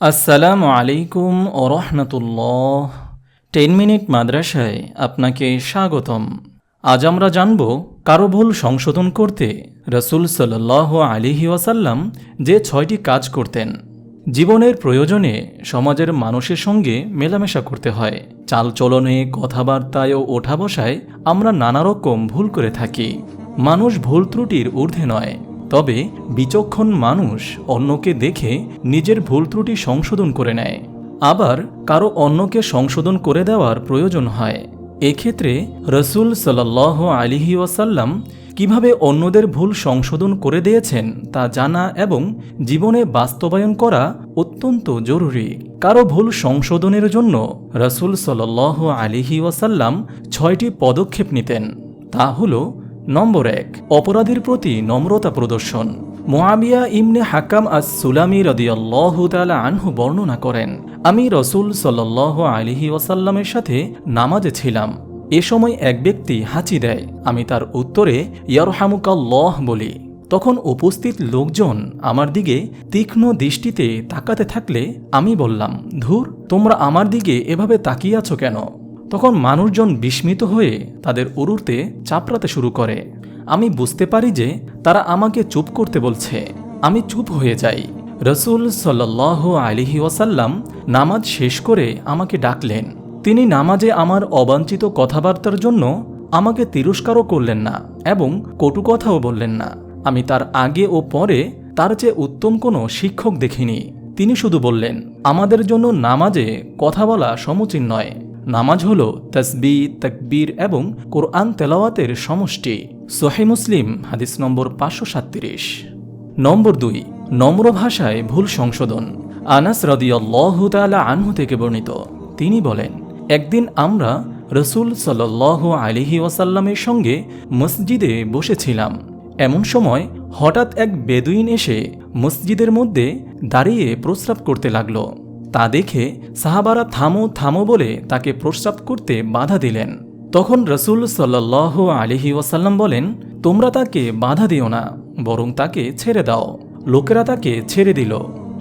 আসসালামু আলাইকুম ও রহমতুল্লাহ। Ten minute মাদ্রাসায় আপনাকে স্বাগতম। আজ আমরা জানব কারও ভুল সংশোধন করতে রসুল সাল্লাহ আলিহি ওয়াসাল্লাম যে ছয়টি কাজ করতেন, জীবনের প্রয়োজনে সমাজের মানুষের সঙ্গে মেলামেশা করতে হয়। চালচলনে, কথাবার্তায় ও ওঠা বসায় আমরা নানা রকম ভুল করে থাকি। মানুষ ভুল ত্রুটির ঊর্ধ্বে নয়। তবে বিচক্ষণ মানুষ অন্যকে দেখে নিজের ভুল ত্রুটি সংশোধন করে নেয়। আবার কারও অন্যকে সংশোধন করে দেওয়ার প্রয়োজন হয়। এক্ষেত্রে রসুল সাল্লাহ আলিহি ওয়াসাল্লাম কীভাবে অন্যদের ভুল সংশোধন করে দিয়েছেন তা জানা এবং জীবনে বাস্তবায়ন করা অত্যন্ত জরুরি। কারও ভুল সংশোধনের জন্য রসুল সাল্লাহ আলিহি ওয়াসাল্লাম ছয়টি পদক্ষেপ নিতেন। তা হলো নম্বর এক, অপরাধীর প্রতি নম্রতা প্রদর্শন। মোয়াবিয়া ইমনে হাকাম আস সুলামি রদিয়াল্লাহ তালা আনহু বর্ণনা করেন, আমি রসুল সাল্লাহ আলিহি ওয়াসাল্লামের সাথে নামাজে ছিলাম। এ সময় এক ব্যক্তি হাঁচি দেয়। আমি তার উত্তরে, ইয়ারহামুকাল্লহ বলি। তখন উপস্থিত লোকজন আমার দিকে তীক্ষ্ণ দৃষ্টিতে তাকাতে থাকলে আমি বললাম, ধুর, তোমরা আমার দিকে এভাবে তাকিয়ে কেন? তখন মানুষজন বিস্মিত হয়ে তাদের উরুতে চাপড়াতে শুরু করে। আমি বুঝতে পারি যে তারা আমাকে চুপ করতে বলছে। আমি চুপ হয়ে যাই। রসুল সাল্লাহ আলিহি ওয়াসাল্লাম নামাজ শেষ করে আমাকে ডাকলেন। তিনি নামাজে আমার অবাঞ্ছিত কথাবার্তার জন্য আমাকে তিরস্কারও করলেন না এবং কটু কথাও বললেন না। আমি তার আগে ও পরে তার চেয়ে উত্তম কোনো শিক্ষক দেখিনি। তিনি শুধু বললেন, আমাদের জন্য নামাজে কথা বলা সমুচীন নয়। নামাজ হল তসবি, তকবীর এবং কোরআন তেলাওয়াতের সমষ্টি। সোহে মুসলিম, হাদিস নম্বর পাঁচশো সাতত্রিশ। নম্বর দুই, নম্র ভাষায় ভুল সংশোধন। আনাস রদিয়াল্লাহ তালা আনহু থেকে বর্ণিত। তিনি বলেন, একদিন আমরা রসুল সাল্লাহ আলিহি ওয়াসাল্লামের সঙ্গে মসজিদে বসেছিলাম। এমন সময় হঠাৎ এক বেদুইন এসে মসজিদের মধ্যে দাঁড়িয়ে প্রস্রাব করতে লাগল। তা দেখে সাহাবারা থামো থামো বলে তাকে প্রস্রাব করতে বাধা দিলেন। তখন রসুল সাল্লাহ আলিহি ওয়াসাল্লাম বলেন, তোমরা তাকে বাধা দিও না, বরং তাকে ছেড়ে দাও। লোকেরা তাকে ছেড়ে দিল,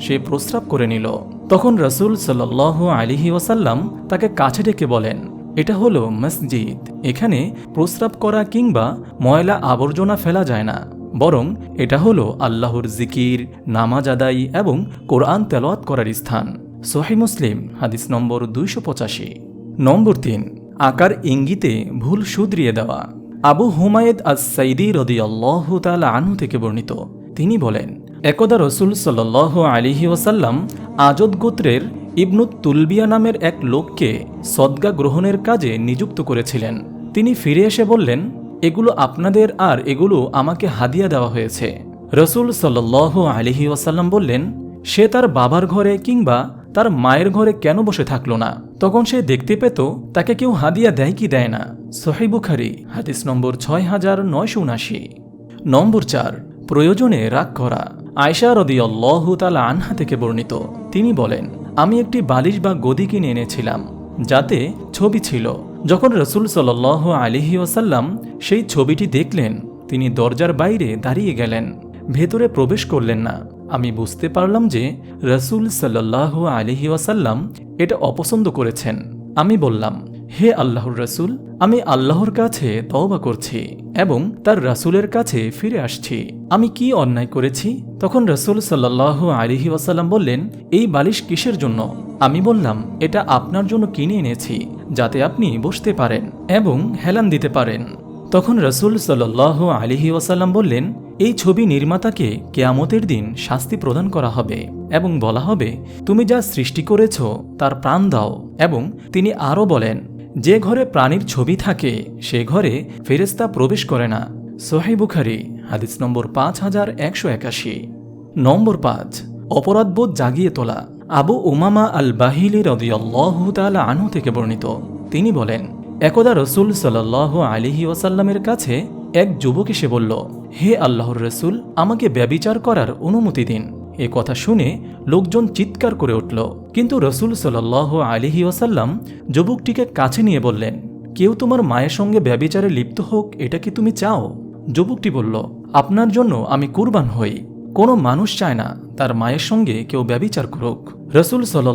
সে প্রস্রাব করে নিল। তখন রসুল সাল্লাহ আলিহি ওয়াসাল্লাম তাকে কাছে ডেকে বলেন, এটা হলো মসজিদ। এখানে প্রস্রাব করা কিংবা ময়লা আবর্জনা ফেলা যায় না, বরং এটা হলো আল্লাহর জিকির, নামাজ আদায়ী এবং কোরআন তেলাওয়াত করার স্থান। সোহি মুসলিম, হাদিস নম্বর দুইশো পঁচাশি। নম্বর তিন, আকার ইঙ্গিতে ভুল শুধরিয়ে দেওয়া। আবু হুমায়েদ আজ সাইদি রদি আল্লাহ তালা আনহু থেকে বর্ণিত। তিনি বলেন, একদা রসুল সাল আলিহি ওসাল্লাম আজদ গোত্রের ইবনুত তুলবিয়া নামের এক লোককে সদ্গা গ্রহণের কাজে নিযুক্ত করেছিলেন। তিনি ফিরে এসে বললেন, এগুলো আপনাদের আর এগুলো আমাকে হাদিয়া দেওয়া হয়েছে। রসুল সাল আলিহি ওয়াসাল্লাম বললেন, সে তার বাবার ঘরে কিংবা তার মায়ের ঘরে কেন বসে থাকল না? তখন সে দেখতে পেত, তাকে কেউ হাদিয়া দেয় কি দেয় না। সোহেবুখারি হাদিস নম্বর ছয় হাজার নয়শো উনাশি। নম্বর চার, প্রয়োজনে রাগ করা। আয়সা রদি আল্লাহ তালা আনহা থেকে বর্ণিত। তিনি বলেন, আমি একটি বালিশ বা গদি কিনে এনেছিলাম, যাতে ছবি ছিল। যখন রসুল সাল আলিহি ওসাল্লাম সেই ছবিটি দেখলেন, তিনি দরজার বাইরে দাঁড়িয়ে গেলেন। ভেতরে প্রবেশ করলেন না। আমি বুঝতে পারলাম যে রসুল সাল্লাহ আলিহি ওয়াসাল্লাম এটা অপছন্দ করেছেন। আমি বললাম, হে আল্লাহর রসুল, আমি আল্লাহর কাছে তওবা করছি এবং তার রাসুলের কাছে ফিরে আসছি। আমি কি অন্যায় করেছি? তখন রসুল সাল্লাহ আলিহি ওয়াসাল্লাম বললেন, এই বালিশ কিসের জন্য? আমি বললাম, এটা আপনার জন্য কিনে এনেছি, যাতে আপনি বসতে পারেন এবং হেলান দিতে পারেন। তখন রসুল সাল্লাহ আলিহি ওয়াসাল্লাম বললেন এই ছবি নির্মাতাকে কেয়ামতের দিন শাস্তি প্রদান করা হবে এবং বলা হবে, তুমি যা সৃষ্টি করেছ, তার প্রাণ দাও। এবং তিনি আরও বলেন, যে ঘরে প্রাণীর ছবি থাকে, সে ঘরে ফেরেস্তা প্রবেশ করে না। সোহাই বুখারি, হাদিস নম্বর পাঁচ হাজার একশো একাশি। নম্বর পাঁচ, অপরাধবোধ জাগিয়ে তোলা। আবু উমামা আল বাহিলি রদিয়াল্লাহ তালা আনহু থেকে বর্ণিত। তিনি বলেন, একদা রসুল সাল্লাহ আলিহি ওয়াসাল্লামের কাছে এক যুবক এসে বলল, হে আল্লাহর রসুল, আমাকে ব্যবিচার করার অনুমতি দিন। এ কথা শুনে লোকজন চিৎকার করে উঠল। কিন্তু রসুল সাল্লাহ আলিহি ওয়াসাল্লাম যুবকটিকে কাছে নিয়ে বললেন, কেউ তোমার মায়ের সঙ্গে ব্যবিচারে লিপ্ত হোক, এটা কি তুমি চাও? যুবকটি বলল, আপনার জন্য আমি কুরবান হই। কোনো মানুষ চায় না তার মায়ের সঙ্গে কেউ ব্যবিচার করুক। রসুল সাল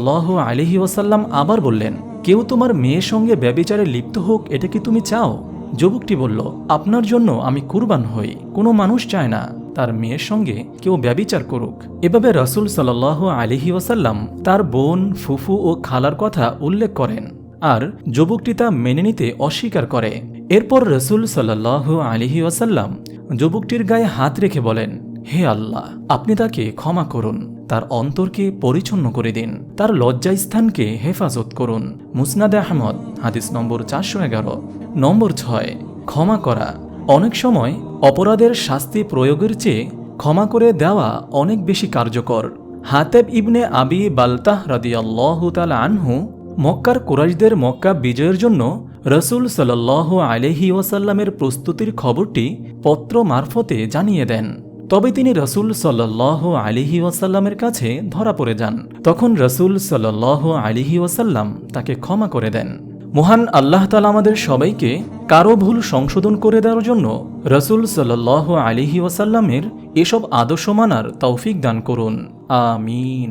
আলিহি ওয়াসাল্লাম আবার বললেন, কেউ তোমার মেয়ের সঙ্গে ব্যবিচারে লিপ্ত হোক, এটা কি তুমি চাও? যুবকটি বলল, আপনার জন্য আমি কুরবান হই। কোনো মানুষ চায় না। তার মেয়ের সঙ্গে কেউ ব্যবিচার করুক। এভাবে রসুল সাল আলিহি ওয়াসাল্লাম তার বোন, ফুফু ও খালার কথা উল্লেখ করেন আর যুবকটি তা মেনে নিতে অস্বীকার করে। এরপর রসুল সাল্লাহ আলিহি ওয়াসাল্লাম যুবকটির গায়ে হাত রেখে বলেন, হে আল্লাহ, আপনি তাকে ক্ষমা করুন। তার অন্তরকে পরিচ্ছন্ন করে দিন। তার লজ্জাস্থানকে হেফাজত করুন। মুসনাদে আহমদ, হাদিস নম্বর চারশো এগারো। নম্বর ছয়, ক্ষমা করা। অনেক সময় অপরাধের শাস্তি প্রয়োগের চেয়ে ক্ষমা করে দেওয়া অনেক বেশি কার্যকর। হাতেব ইবনে আবি বালতাহ রাদিয়াল্লাহ তাল আনহু মক্কার কুরাইশদের মক্কা বিজয়ের জন্য রসুল সাল্লাহ আলহি ওয়াসাল্লামের প্রস্তুতির খবরটি পত্র মারফতে জানিয়ে দেন। তবে তিনি রসুল সাল্লাহ আলিহি ওয়াসাল্লামের কাছে ধরা পড়ে যান। তখন রসুল সাল্লাহ আলিহি ওয়াসাল্লাম তাকে ক্ষমা করে দেন। মহান আল্লাহ তালা আমাদের সবাইকে কারও ভুল সংশোধন করে দেওয়ার জন্য রসুল সাল্লাহ আলিহি ওয়াসাল্লামের এসব আদর্শ মানার তৌফিক দান করুন। আমিন।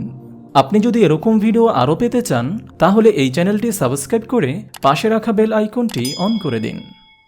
আপনি যদি এরকম ভিডিও আরও পেতে চান, তাহলে এই চ্যানেলটি সাবস্ক্রাইব করে পাশে রাখা বেল আইকনটি অন করে দিন।